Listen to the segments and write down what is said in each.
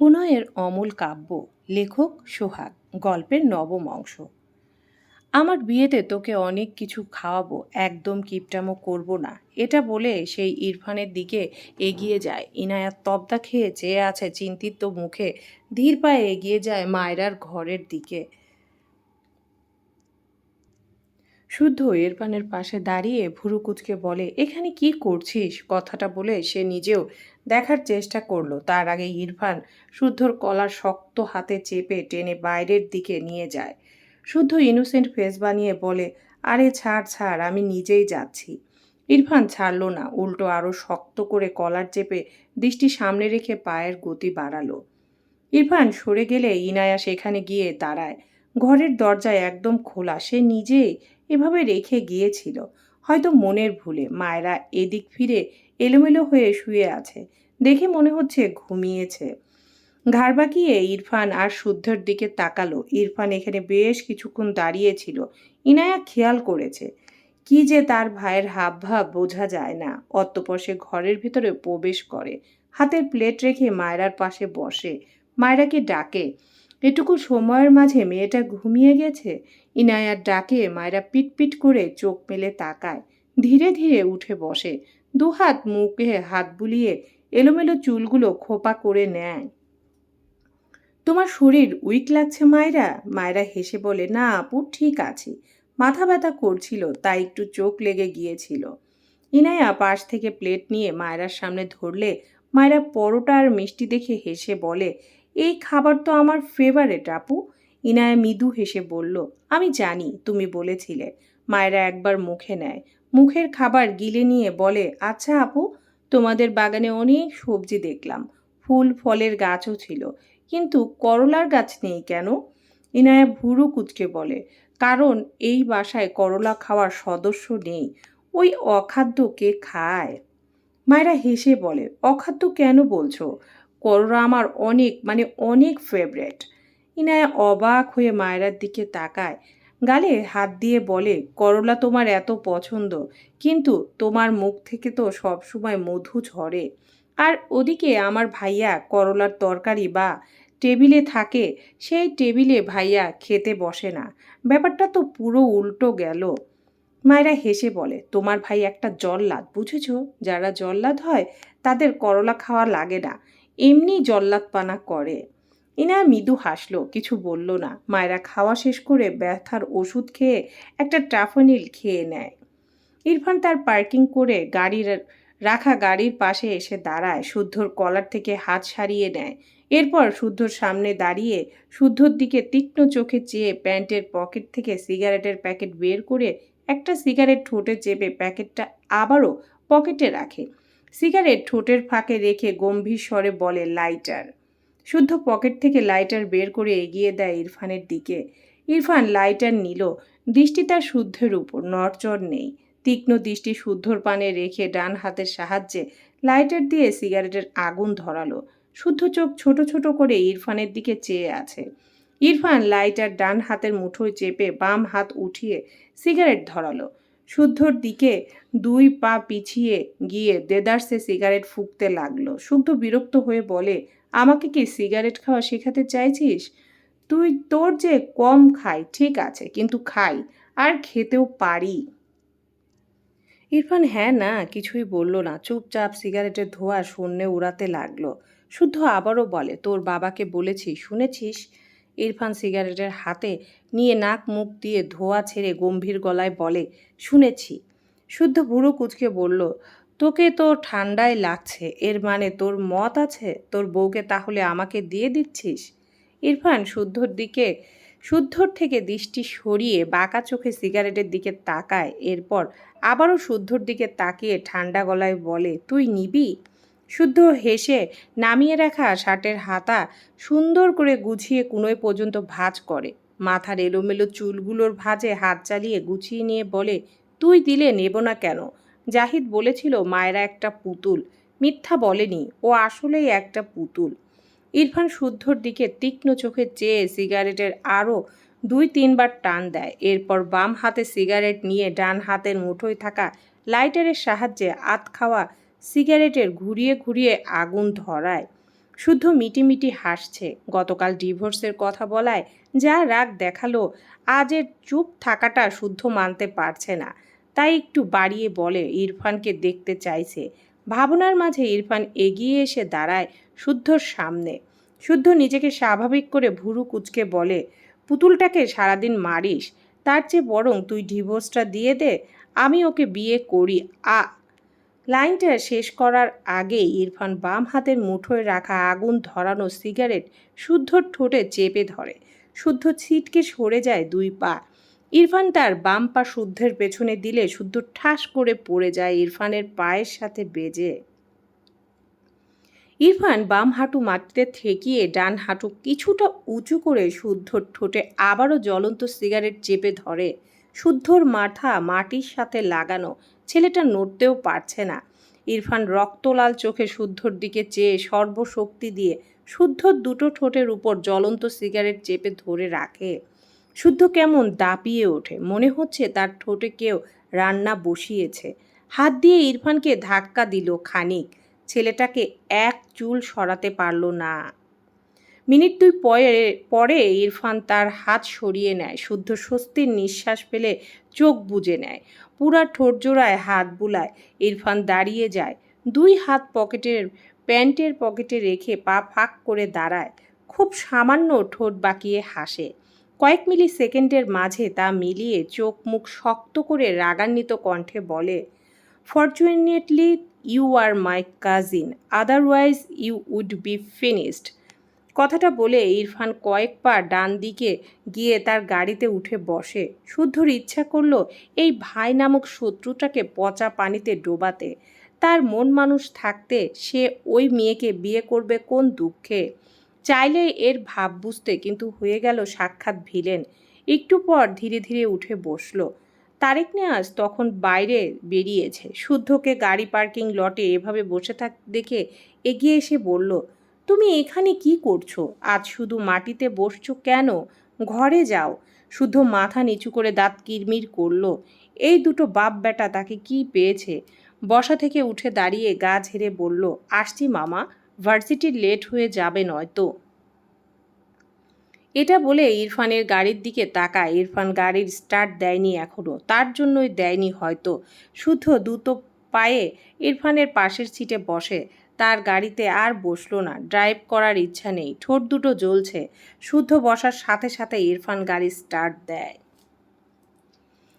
প্রণয়ের অমূল কাব্য, লেখক সোহাগ, গল্পের নবম অংশ। আমার বিয়েতে তোকে অনেক কিছু খাওয়াবো, একদম কিপটামো করব না। এটা বলে সেই ইরফানের দিকে এগিয়ে যায়। ইনায়াত তবদা খেয়ে চেয়ে আছে চিন্তিত মুখে, ধীর পায়ে এগিয়ে যায় মায়রার ঘরের দিকে। শুদ্ধ ইরফানের পাশে দাঁড়িয়ে ভুরু কুচকে বলে, এখানে কি করছিস? কথাটা বলে সে নিজেও দেখার চেষ্টা করল। তার আগে ইরফান শুদ্ধর কলার শক্ত হাতে চেপে টেনে বাইরের দিকে নিয়ে যায়। শুদ্ধ ইনোসেন্ট ফেস বানিয়ে বলে, আরে ছাড় ছাড়, আমি নিজেই যাচ্ছি। ইরফান ছাড়ল না, উল্টো আরও শক্ত করে কলার চেপে দৃষ্টি সামনে রেখে পায়ের গতি বাড়ালো। ইরফান সরে গেলে ইনায়া সেখানে গিয়ে দাঁড়ায়। ঘরের দরজায় একদম খোলা, সে নিজেই এভাবে রেখে গিয়েছিল। হয়তো মনের ভুলে মায়েরা এদিক ফিরে এলোমেলো হয়ে শুয়ে আছে। দেখে মনে হচ্ছে ঘুমিয়েছে। ঘাড় বাঁকিয়ে ইরফান আর শুদ্ধর দিকে তাকালো। ইরফান এখানে বেশ কিছুক্ষণ দাঁড়িয়েছিল ইনায়া খেয়াল করেছে। কি যে তার ভাইয়ের হাবভাব বোঝা যায় না। অতঃপর ঘরের ভিতরে প্রবেশ করে। হাতের প্লেট রেখে মায়রার পাশে বসে। মায়রাকে ডাকে, এটুকু সময়ের মাঝে মেয়েটা ঘুমিয়ে গেছে? ইনায়ার ডাকে মায়েরা পিটপিট করে চোখ মেলে তাকায়। ধীরে ধীরে উঠে বসে। দুহাত মুখে হাত বুলিয়ে এলোমেলো চুলগুলো খোপা করে নেয়। তোমার শরীর উইক লাগছে মায়েরা? মায়েরা হেসে বলে, না আপু, ঠিক আছে। মাথা ব্যথা করছিল, তাই একটু চোখ লেগে গিয়েছিল। ইনায়া পাশ থেকে প্লেট নিয়ে মায়েরার সামনে ধরলে, মায়েরা পরোটা আর মিষ্টি দেখে হেসে বলে, এই খাবার তো আমার ফেভারেট আপু। ইনায়া মৃদু হেসে বলল আমি জানি তুমি বলেছিলে। মায়েরা একবার মুখে নেয়। মুখের খাবার গিলে নিয়ে বলে আচ্ছা আপু, তোমাদের বাগানে অনেক সবজি দেখলাম। ফুল, ফলের গাছও ছিল। কিন্তু করলার গাছ নেই কেন? ইনায়া ভুরু কুচকে বলে, কারণ এই বাসায় করলা খাওয়ার সদস্য নেই। ওই অখাদ্য কে খায়? মায়েরা হেসে বলে, অখাদ্য কেন বলছো? করলা আমার অনেক মানে অনেক ফেভারেট ইনায়া অবাক হয়ে মায়েরার দিকে তাকায়। গালে হাত দিয়ে বলে, করলা তোমার এত পছন্দ, কিন্তু তোমার মুখ থেকে তো সবসময় মধু ঝরে। আর ওদিকে আমার ভাইয়া করলার তরকারি বা টেবিলে থাকে, সেই টেবিলে ভাইয়া খেতে বসে না। ব্যাপারটা তো পুরো উল্টো গেল। মায়েরা হেসে বলে, তোমার ভাই একটা জল্লাদ, বুঝেছ? যারা জল্লাদ হয়, তাদের করলা খাওয়া লাগে না। এমনি জল্লাদ পানা করে। ইনা মৃদু হাসলো, কিছু বলল না। মায়েরা খাওয়া শেষ করে ব্যথার ওষুধ খেয়ে একটা ট্রাফনিল খেয়ে নেয়। ইরফান তার পার্কিং করে গাড়ির, রাখা গাড়ির পাশে এসে দাঁড়ায়। শুদ্ধর কলার থেকে হাত সারিয়ে নেয়। এরপর শুদ্ধর সামনে দাঁড়িয়ে শুদ্ধর দিকে তীক্ষ্ণ চোখে চেয়ে প্যান্টের পকেট থেকে সিগারেটের প্যাকেট বের করে একটা সিগারেট ঠোঁটে চেপে প্যাকেটটা আবারও পকেটে রাখে। সিগারেট ঠোঁটের ফাঁকে রেখে গম্ভীর স্বরে বলে, লাইটার। শুদ্ধ পকেট থেকে লাইটার বের করে এগিয়ে দেয় ইরফানের দিকে। ইরফান লাইটার নিল। দৃষ্টি তার শুদ্ধের উপর, নড়চড় নেই। তীক্ষ্ণ দৃষ্টি শুদ্ধর পানে রেখে ডান হাতের সাহায্যে লাইটার দিয়ে সিগারেটের আগুন ধরালো। শুদ্ধ চোখ ছোট ছোট করে ইরফানের দিকে চেয়ে আছে। ইরফান লাইটার ডান হাতের মুঠোয় চেপে বাম হাত উঠিয়ে সিগারেট ধরালো। শুদ্ধর দিকে দুই পা পিছিয়ে গিয়ে দেদার্সে সিগারেট ফুঁকতে লাগল। শুদ্ধ বিরক্ত হয়ে বলে আমাকে কি সিগারেট খাওয়া শেখাতে চাইছিস? তুই তোর যে কম খাই, ঠিক আছে, কিন্তু খাই, আর খেতেও পারি। ইরফান হ্যাঁ না, কিছুই বলল না। চুপচাপ সিগারেটের ধোয়া শূন্যে উড়াতে লাগল। শুদ্ধ আবারও বলে, তোর বাবাকে বলেছি, শুনেছিস? ইরফান সিগারেটের হাতে নিয়ে নাক মুখ দিয়ে ধোয়া ছেড়ে গম্ভীর গলায় বলে, শুনেছি। শুদ্ধ বুড়ো কুচকে বলল তোকে তো ঠান্ডায় লাগছে, এর মানে তোর মত আছে, তোর বউকে তাহলে আমাকে দিয়ে দিচ্ছিস? ইরফান শুদ্ধর দিকে, শুদ্ধর থেকে দৃষ্টি সরিয়ে বাঁকা চোখে সিগারেটের দিকে তাকায়, এরপর আবারও শুদ্ধর দিকে তাকিয়ে ঠান্ডা গলায় বলে, তুই নিবি? শুদ্ধ হেসে নামিয়ে রাখা শার্টের হাতা সুন্দর করে গুছিয়ে কুনোয় পর্যন্ত ভাঁজ করে। মাথার এলোমেলো চুলগুলোর ভাঁজে হাত চালিয়ে গুছিয়ে নিয়ে বলে, তুই দিলে নেব না কেন? জাহিদ বলেছিল, মায়েরা একটা পুতুল। মিথ্যা বলেনি, ও আসলেই একটা পুতুল। ইরফান শুদ্ধর দিকে তীক্ষ্ণ চোখে চেয়ে সিগারেটের আরও দুই তিনবার টান দেয়। এরপর বাম হাতে সিগারেট নিয়ে ডান হাতের মুঠোয় থাকা লাইটারের সাহায্যে আত খাওয়া সিগারেটের ঘুরিয়ে ঘুরিয়ে আগুন ধরায়। শুদ্ধ মিটিমিটি হাসছে। গতকাল ডিভোর্সের কথা বলায় যা রাগ দেখাল, আজের চুপ থাকাটা শুদ্ধ মানতে পারছে না। তাই একটু বাড়িয়ে বলে, ইরফানকে দেখতে চাইছে। ভাবনার মাঝে ইরফান এগিয়ে এসে দাঁড়ায় শুদ্ধর সামনে। শুদ্ধ নিজেকে স্বাভাবিক করে ভুরু কুচকে বলে, পুতুলটাকে সারাদিন মারিস, তার চেয়ে বরং তুই ডিভোর্সটা দিয়ে দে, আমি ওকে বিয়ে করি, আ। লাইনটা শেষ করার আগে ইরফান বাম হাতের মুঠোয় রাখা আগুন ধরানো সিগারেট শুদ্ধর ঠোঁটে চেপে ধরে। শুদ্ধ ছিটকে সরে যায় দুই পা। ইরফান তার বাম পা শুদ্ধের পেছনে দিলে শুদ্ধ ঠাস করে পড়ে যায় ইরফানের পায়ের সাথে বেজে। ইরফান বাম হাঁটু মাটিতে ঠেকিয়ে ডান হাঁটু কিছুটা উঁচু করে শুদ্ধর ঠোঁটে আবারও জ্বলন্ত সিগারেট চেপে ধরে। শুদ্ধর মাথা মাটির সাথে লাগানো, ছেলেটা নড়তেও পারছে না। ইরফান রক্তলাল চোখে শুদ্ধর দিকে চেয়ে সর্বশক্তি দিয়ে শুদ্ধর দুটো ঠোঁটের উপর জ্বলন্ত সিগারেট চেপে ধরে রাখে। শুদ্ধ কেমন দাপিয়ে ওঠে। মনে হচ্ছে তার ঠোঁটে কেউ রান্না বসিয়েছে। হাত দিয়ে ইরফানকে ধাক্কা দিল খানিক। ছেলেটাকে এক চুল সরাতে পারল না। মিনিট দুই পরে পরে ইরফান তার হাত সরিয়ে নেয়। শুদ্ধ স্বস্তির নিঃশ্বাস ফেলে চোখ বুজে নেয়। পুরা ঠোঁট জোড়ায় হাত বুলায়। ইরফান দাঁড়িয়ে যায়। দুই হাত পকেটের, প্যান্টের পকেটে রেখে পা ফাঁক করে দাঁড়ায়। খুব সামান্য ঠোঁট বাঁকিয়ে হাসে। কয়েক মিলি সেকেন্ডের মাঝে তা মিলিয়ে চোখ মুখ শক্ত করে রাগান্বিত কণ্ঠে বলে fortunately you are my cousin otherwise you would be finished কথাটা বলে ইরফান কয়েক পা ডান দিকে গিয়ে তার গাড়িতে উঠে বসে। শুদ্ধর ইচ্ছা করল এই ভাই নামক শত্রুটাকে পচা পানিতে ডোবাতে। তার মন মানুষ থাকতে সে ওই মেয়েকে বিয়ে করবে কোন দুঃখে? চাইলে এর ভাব বুঝতে কিন্তু হয়ে গেল সাক্ষাৎ ভিলেন। একটু পর ধীরে ধীরে উঠে বসল। তারেক নেয়াজ তখন বাইরে বেরিয়েছে। শুদ্ধকে গাড়ি পার্কিং লটে এভাবে বসে থাক, দেখে এগিয়ে এসে বলল, তুমি এখানে কি করছ? আজ শুধু মাটিতে বসছো কেন? ঘরে যাও। শুদ্ধ মাথা নিচু করে দাঁত কিরমির করল। এই দুটো বাপ বেটা তাকে কি পেয়েছে? বসা থেকে উঠে দাঁড়িয়ে গা ঝেড়ে বলল, আসছি মামা। ভার্সিটির লেট হয়ে যাবে নয়তো। এটা বলে ইরফানের গাড়ির দিকে তাকায়। ইরফান গাড়ির স্টার্ট দেয়নি এখনও তার জন্যই দেয়নি হয়তো। শুদ্ধ দুটো পায়ে ইরফানের পাশের সিটে বসে। তার গাড়িতে আর বসল না। ড্রাইভ করার ইচ্ছা নেই। ঠোঁট দুটো জ্বলছে। শুদ্ধ বসার সাথে সাথে ইরফান গাড়ি স্টার্ট দেয়।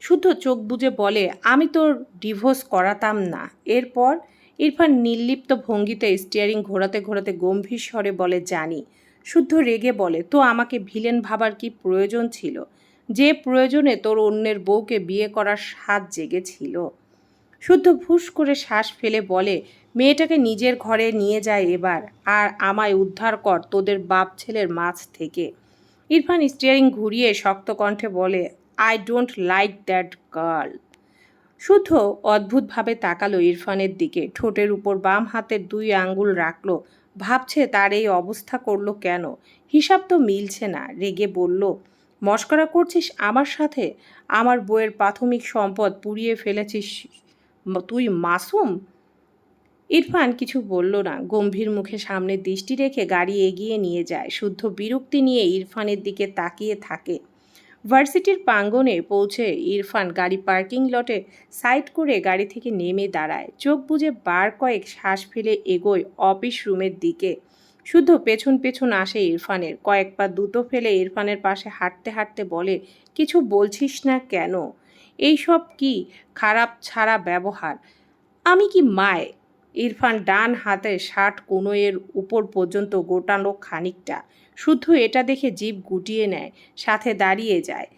শুদ্ধ চোখ বুজে বলে, আমি তোর ডিভোর্স করাতাম না। এরপর ইরফান নির্লিপ্ত ভঙ্গিতে স্টিয়ারিং ঘোরাতে ঘোরাতে গম্ভীর স্বরে বলে, জানি। শুদ্ধ রেগে বলে, তো আমাকে ভিলেন ভাবার কি প্রয়োজন ছিল? যে প্রয়োজনে তোর অন্যের বউকে বিয়ে করার স্বাদ জেগেছিল। শুদ্ধ ফুস করে শ্বাস ফেলে বলে, মেয়েটাকে নিজের ঘরে নিয়ে যায় এবার, আর আমায় উদ্ধার কর তোদের বাপ ছেলের মাছ থেকে। ইরফান স্টিয়ারিং ঘুরিয়ে শক্ত কণ্ঠে বলে I don't like that girl শুদ্ধ, অদ্ভুতভাবে তাকালো ইরফানের দিকে। ঠোঁটের উপর বাম হাতের দুই আঙ্গুল রাখল। ভাবছে তার এই অবস্থা করল কেন? হিসাব তো মিলছে না। রেগে বলল, মস্করা করছিস আমার সাথে? আমার বইয়ের প্রাথমিক সম্পদ পুড়িয়ে ফেলেছিস তুই, মাসুম? ইরফান কিছু বলল না। গম্ভীর মুখে সামনে দৃষ্টি রেখে গাড়ি এগিয়ে নিয়ে যায়। শুদ্ধ বিরক্তি নিয়ে ইরফানের দিকে তাকিয়ে থাকে। ভার্সিটির প্রাঙ্গণে পৌঁছে ইরফান গাড়ি পার্কিং লটে সাইড করে গাড়ি থেকে নেমে দাঁড়ায়। চোখ বুঝে বার কয়েক শ্বাস ফেলে এগোয় অফিস রুমের দিকে। শুদ্ধ পেছন পেছন আসে ইরফানের। কয়েক পা দুটো ফেলে ইরফানের পাশে হাঁটতে হাঁটতে বলে, কিছু বলছিস না কেন? এইসব কি খারাপ ছাড়া ব্যবহার? আমি কি মায়? ইরফান ডান হাতে শার্ট কোনোয়ের উপর পর্যন্ত গোটানো খানিকটা। শুদ্ধ এটা দেখে জীব গুটিয়ে নেয়, সাথে দাঁড়িয়ে যায়।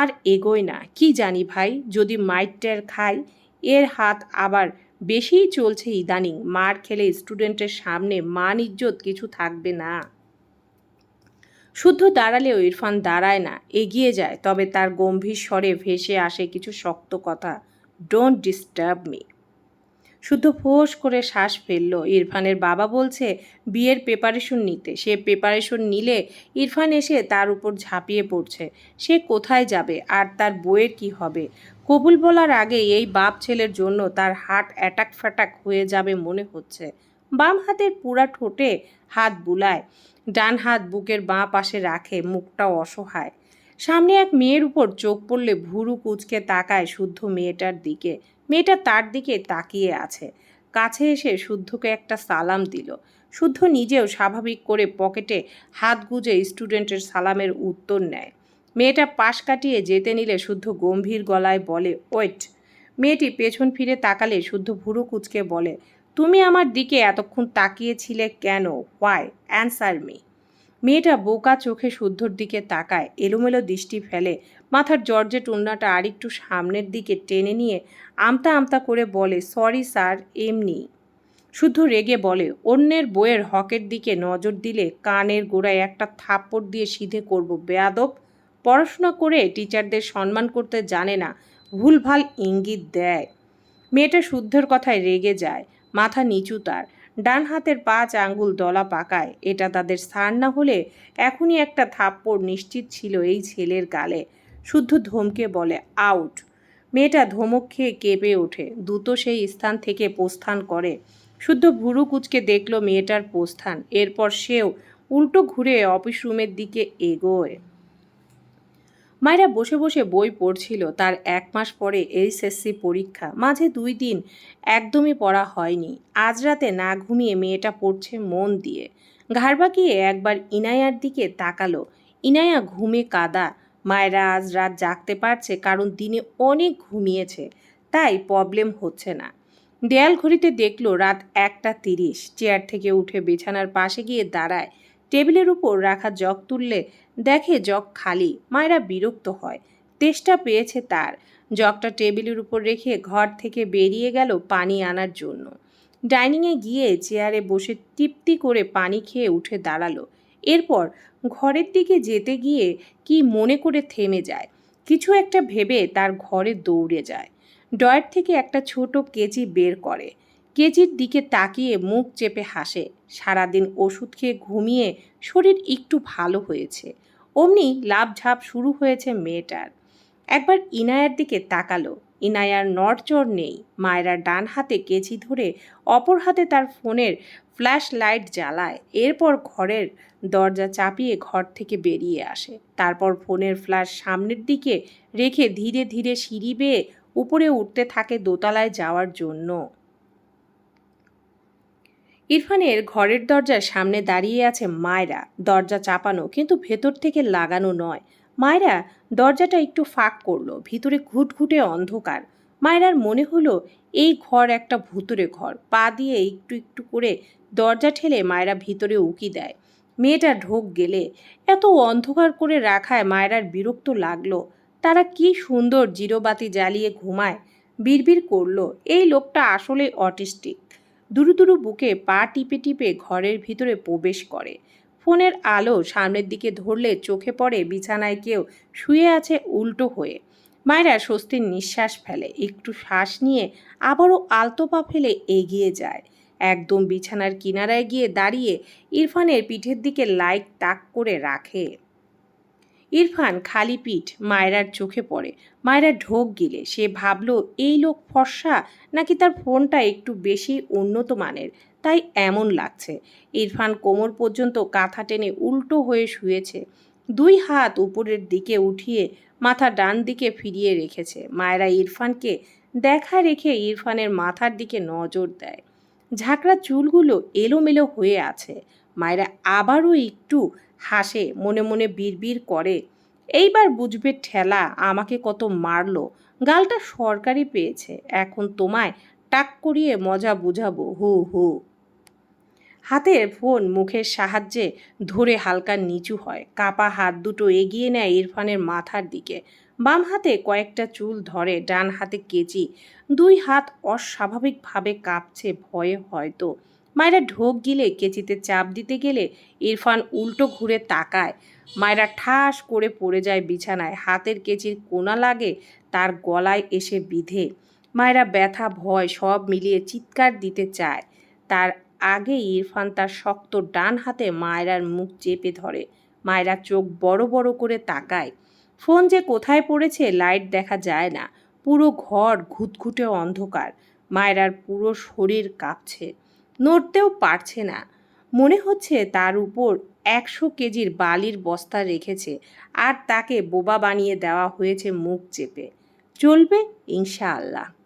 আর এগোয় না, কি জানি ভাই, যদি মাইটটার খাই, এর হাত আবার বেশিই চলছে ইদানিং, মার খেলে স্টুডেন্টের সামনে মান ইজ্জত কিছু থাকবে না। শুদ্ধ দাঁড়ালেও ইরফান দাঁড়ায় না, এগিয়ে যায়, তবে তার গম্ভীর স্বরে ভেসে আসে কিছু শক্ত কথা ডোন্ট ডিস্টার্ব মি শুদ্ধ ফোঁস করে শ্বাস ফেলল। ইরফানের বাবা বলছে, বিয়ের প্রিপারেশন নিতে। সে প্রিপারেশন নিলে ইরফান এসে তার উপর ঝাঁপিয়ে পড়ছে। সে কোথায় যাবে? আর তার বইয়ের কি হবে? কবুল বলার আগে এই বাপ ছেলের জন্য তার হার্ট অ্যাটাক ফ্যাটাক হয়ে যাবে মনে হচ্ছে। বাম হাতের পুরা ঠোঁটে হাত বুলায়, ডান হাত বুকের বাঁ পাশে রাখে মুখটা অসহায়। সামনে এক মেয়ের উপর চোখ পড়লে ভুরু কুচকে তাকায় শুদ্ধ মেয়েটার দিকে। মেয়েটা তার দিকে তাকিয়ে আছে। কাছে এসে শুদ্ধকে একটা সালাম দিল। শুদ্ধ নিজেও স্বাভাবিক করে পকেটে হাত গুজে স্টুডেন্টের সালামের উত্তর নেয়। মেয়েটা পাশ কাটিয়ে যেতে নিলে শুদ্ধ গম্ভীর গলায় বলে, ওয়েট। মেয়েটি পেছন ফিরে তাকালে শুদ্ধ ভুরু কুচকে বলে, তুমি আমার দিকে এতক্ষণ তাকিয়েছিলে কেন? হোয়াই অ্যান্সার মি মেয়েটা বোকা চোখে শুদ্ধর দিকে তাকায়, এলোমেলো দৃষ্টি ফেলে মাথার জর্জেট উন্নাটা আরেকটু সামনের দিকে টেনে নিয়ে আমতা আমতা করে বলে, সরি স্যার, এমনি। শুদ্ধ রেগে বলে, অন্যের বইয়ের হকের দিকে নজর দিলে কানের গোড়ায় একটা থাপ্পড় দিয়ে সিধে করব, বেয়াদব। পড়াশোনা করে টিচারদের সম্মান করতে জানে না, ভুলভাল ইঙ্গিত দেয়। মেয়েটা শুদ্ধর কথায় রেগে যায়, মাথা নিচু তার। ডান হাতের পাঁচ আঙ্গুল দলা পাকায়, এটা তাদের স্থান না হলে এখনই একটা থাপ্পড় নিশ্চিত ছিল এই ছেলের গালে। শুদ্ধ ধমকে বলে, আউট! মেয়েটা ধমক খেয়ে কেঁপে ওঠে। দ্রুত সেই স্থান থেকে প্রস্থান করে। শুদ্ধ ভুরু কুচকে দেখল মেয়েটার প্রস্থান। এরপর সেও উল্টো ঘুরে অফিস রুমের দিকে এগোয়। মায়েরা বসে বসে বই পড়ছিল। তার এক মাস পরে এইচএসসি পরীক্ষা। মাঝে দুই দিন একদমই পড়া হয়নি। আজ রাতে না ঘুমিয়ে মেয়েটা পড়ছে মন দিয়ে। ঘাড় বাঁকিয়ে একবার ইনায়ার দিকে তাকালো। ইনায়া ঘুমে কাদা। মায়েরা আজ রাত জাগতে পারছে, কারণ দিনে অনেক ঘুমিয়েছে, তাই প্রবলেম হচ্ছে না। দেয়াল ঘড়িতে দেখল রাত একটা তিরিশ, চেয়ার থেকে উঠে বিছানার পাশে গিয়ে দাঁড়ায়। টেবিলের উপর রাখা জগ তুললে দেখে জগ খালি, মায়েরা বিরক্ত হয়, তেষ্টা পেয়েছে তার। জগটা টেবিলের উপর রেখে ঘর থেকে বেরিয়ে গেল পানি আনার জন্য। ডাইনিংয়ে গিয়ে চেয়ারে বসে তৃপ্তি করে পানি খেয়ে উঠে দাঁড়াল। এরপর ঘরের দিকে যেতে গিয়ে কি মনে করে থেমে যায়? কিছু একটা ভেবে তার ঘরে দৌড়ে যায়। ডয়ের থেকে একটা ছোট কেজি বের করে। কেজির দিকে তাকিয়ে মুখ চেপে হাসে। সারাদিন ওষুধ খেয়ে ঘুমিয়ে শরীর একটু ভালো হয়েছে। অমনি লাভঝাপ শুরু হয়েছে মেয়েটার। একবার ইনায়ার দিকে তাকালো। ইনায়ার নড়চড় নেই। মায়েরা ডান হাতে কেচি ধরে অপর হাতে তার ফোনের ফ্ল্যাশ লাইট জ্বালায়। এরপর ঘরের দরজা চাপিয়ে ঘর থেকে বেরিয়ে আসে। তারপর ফোনের ফ্ল্যাশ সামনের দিকে রেখে ধীরে ধীরে সিঁড়ি বেয়ে উপরে উঠতে থাকে দোতলায় যাওয়ার জন্য। ইরফানের ঘরের দরজার সামনে দাঁড়িয়ে আছে মায়রা। দরজা চাপানো কিন্তু ভেতর থেকে লাগানো নয়। মায়রা দরজাটা একটু ফাঁক করল, ভিতরে ঘুটঘুটে অন্ধকার। মায়রার মনে হলো, এই ঘর একটা ভুতুরে ঘর। পা দিয়ে একটু একটু করে দরজা ঠেলে মায়রা ভিতরে উকি দেয়। মেয়েটা ঢোক গেলে এত অন্ধকার করে রাখায় মায়রার বিরক্ত লাগল। তারা কি সুন্দর জিরোবাতি জ্বালিয়ে ঘুমায়, বিড়বিড় করল। এই লোকটা আসলে অটিস্টিক। দুরু দুরু বুকে পা টিপে টিপে ঘরের ভিতরে প্রবেশ করে। ফোনের আলো সামনের দিকে ধরলে চোখে পড়ে বিছানায় কেউ শুয়ে আছে উল্টো হয়ে। মায়েরা স্বস্তির নিঃশ্বাস ফেলে, একটু শ্বাস নিয়ে আবারও আলতো পা ফেলে এগিয়ে যায়। একদম বিছানার কিনারায় গিয়ে দাঁড়িয়ে ইরফানের পিঠের দিকে লাইক তাক করে রাখে। ইরফান খালি পিঠ মায়রার চোখে পড়ে। মায়েরা ঢোক গিলে। সে ভাবলো, এই লোক ফর্সা? নাকি তার ফোনটা একটু বেশি উন্নত মানের? তাই এমন লাগছে। ইরফান কোমর পর্যন্ত কাঁথা টেনে উল্টো হয়ে শুয়েছে। দুই হাত উপরের দিকে উঠিয়ে মাথা ডান দিকে ফিরিয়ে রেখেছে। মায়েরা ইরফানকে দেখা রেখে ইরফানের মাথার দিকে নজর দেয়। ঝাঁকড়া চুলগুলো এলোমেলো হয়ে আছে। মায়েরা আবারও একটু হাসে, মনে মনে বিড়বিড় করে। এইবার বুঝবে ঠেলা আমাকে কত মারলো। গালটা সরকারি পেয়েছে। এখন তোমায় টাক করিয়ে মজা বুঝাবো, হু হু। হাতের ফোন মুখের সাহায্যে ধরে হালকা নিচু হয়। কাপা হাত দুটো এগিয়ে নেয় ইরফানের মাথার দিকে। বাম হাতে কয়েকটা চুল ধরে, ডান হাতে কেচি। দুই হাত অস্বাভাবিকভাবে কাঁপছে ভয়ে হয়তো। মায়েরা ঢোক গিলে কেচিতে চাপ দিতে গেলে ইরফান উল্টো ঘুরে তাকায়। মায়েরা ঠাস করে পড়ে যায় বিছানায়। হাতের কেচির কোনা লাগে, তার গলায় এসে বিধে। মায়েরা ব্যথা, ভয় সব মিলিয়ে চিৎকার দিতে চায়। তার আগে ইরফান তার শক্ত ডান হাতে মায়রার মুখ চেপে ধরে। মায়েরা চোখ বড় বড় করে তাকায়। ফোন যে কোথায় পড়েছে লাইট দেখা যায় না। পুরো ঘর ঘুটঘুটে অন্ধকার। মায়েরার পুরো শরীর কাঁপছে। নড়তেও পারছে না। মনে হচ্ছে তার উপর একশো কেজির বালির বস্তা রেখেছে আর তাকে বোবা বানিয়ে দেওয়া হয়েছে মুখ চেপে। চলবে ইনশাআল্লাহ।